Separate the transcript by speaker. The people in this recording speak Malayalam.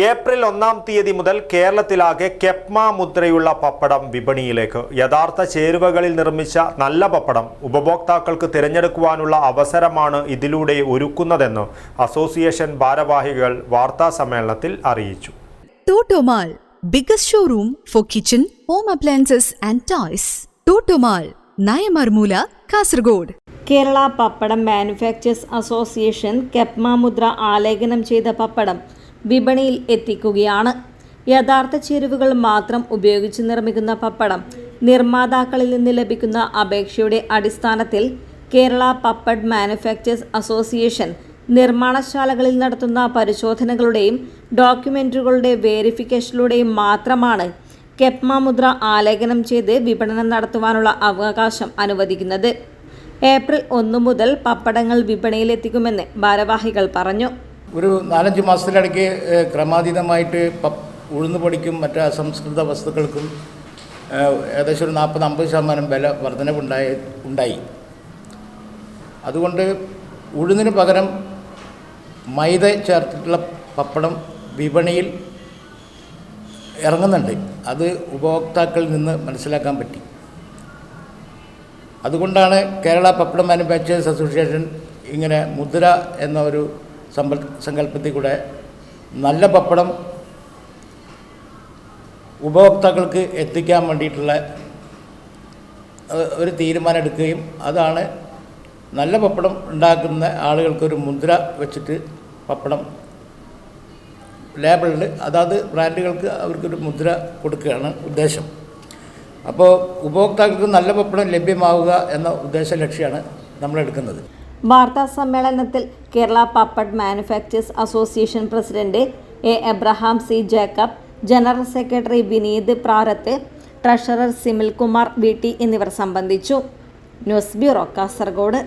Speaker 1: ഏപ്രിൽ ഒന്നാം തീയതി മുതൽ കേരളത്തിലാകെ കെപ്മ മുദ്രയുള്ള പപ്പടം വിപണിയിലേക്ക്. യഥാർത്ഥ ചേരുവകളിൽ നിർമ്മിച്ച നല്ല പപ്പടം ഉപഭോക്താക്കൾക്ക് തിരഞ്ഞെടുക്കുവാനുള്ള അവസരമാണ് ഇതിലൂടെ ഒരുക്കുന്നതെന്ന് അസോസിയേഷൻ ഭാരവാഹികൾ വാർത്താ സമ്മേളനത്തിൽ അറിയിച്ചു.
Speaker 2: Toto Mall biggest showroom for kitchen home appliances and toys. Toto Mall Naimarmoola Kasaragod
Speaker 3: Kerala pappadam manufacturers association KEPMA മുദ്ര ആലേഖനം ചെയ്ത പപ്പടം വിപണിയിൽ എത്തിക്കുകയാണ്. യഥാർത്ഥ ചേരുവകൾ മാത്രം ഉപയോഗിച്ച് നിർമ്മിക്കുന്ന പപ്പടം നിർമ്മാതാക്കളിൽ നിന്ന് ലഭിക്കുന്ന അപേക്ഷയുടെ അടിസ്ഥാനത്തിൽ കേരള പപ്പഡ് മാനുഫാക്ചേഴ്സ് അസോസിയേഷൻ നിർമ്മാണശാലകളിൽ നടത്തുന്ന പരിശോധനകളുടെയും ഡോക്യുമെന്ററുകളുടെ വേരിഫിക്കേഷനിലൂടെയും മാത്രമാണ് കെപ്മ മുദ്ര ആലേഖനം ചെയ്ത് വിപണനം നടത്തുവാനുള്ള അവകാശം അനുവദിക്കുന്നത്. ഏപ്രിൽ ഒന്നു മുതൽ പപ്പടങ്ങൾ വിപണിയിലെത്തിക്കുമെന്ന് ഭാരവാഹികൾ പറഞ്ഞു.
Speaker 4: ഒരു നാലഞ്ച് മാസത്തിലിടയ്ക്ക് ക്രമാതീതമായിട്ട് പ ഉഴുന്ന് പൊടിക്കും മറ്റ് അസംസ്കൃത വസ്തുക്കൾക്കും ഏകദേശം ഒരു നാൽപ്പത് അമ്പത് ശതമാനം വില വർധനവുണ്ടായ ഉണ്ടായി. അതുകൊണ്ട് ഉഴുന്നിന് പകരം മൈദ ചേർത്തിട്ടുള്ള പപ്പടം വിപണിയിൽ ഇറങ്ങുന്നുണ്ട്. അത് ഉപഭോക്താക്കളിൽ നിന്ന് മനസ്സിലാക്കാൻ പറ്റി. അതുകൊണ്ടാണ് കേരള പപ്പടം മാനുഫാക്ചേഴ്സ് അസോസിയേഷൻ ഇങ്ങനെ മുദ്ര എന്ന ഒരു സമ്പൽ സങ്കല്പത്തിൽ കൂടെ നല്ല പപ്പടം ഉപഭോക്താക്കൾക്ക് എത്തിക്കാൻ വേണ്ടിയിട്ടുള്ള ഒരു തീരുമാനം എടുക്കുകയും അതാണ് നല്ല പപ്പടം ഉണ്ടാക്കുന്ന ആളുകൾക്കൊരു മുദ്ര വെച്ചിട്ട് പപ്പടം ലേബിളിൽ അതാത് ബ്രാൻഡുകൾക്ക് അവർക്കൊരു മുദ്ര കൊടുക്കുകയാണ് ഉദ്ദേശം. അപ്പോൾ ഉപഭോക്താക്കൾക്ക് നല്ല പപ്പടം ലഭ്യമാവുക എന്ന ഉദ്ദേശ ലക്ഷ്യമാണ് നമ്മളെടുക്കുന്നത്.
Speaker 3: വാർത്താ സമ്മേളനത്തിൽ Kerala papad manufacturers association president A Abraham C Jacob general secretary Vineeth Prarath treasurer Simil Kumar V T എന്നിവർ സംബന്ധിച്ചു. News bureau Kasaragod.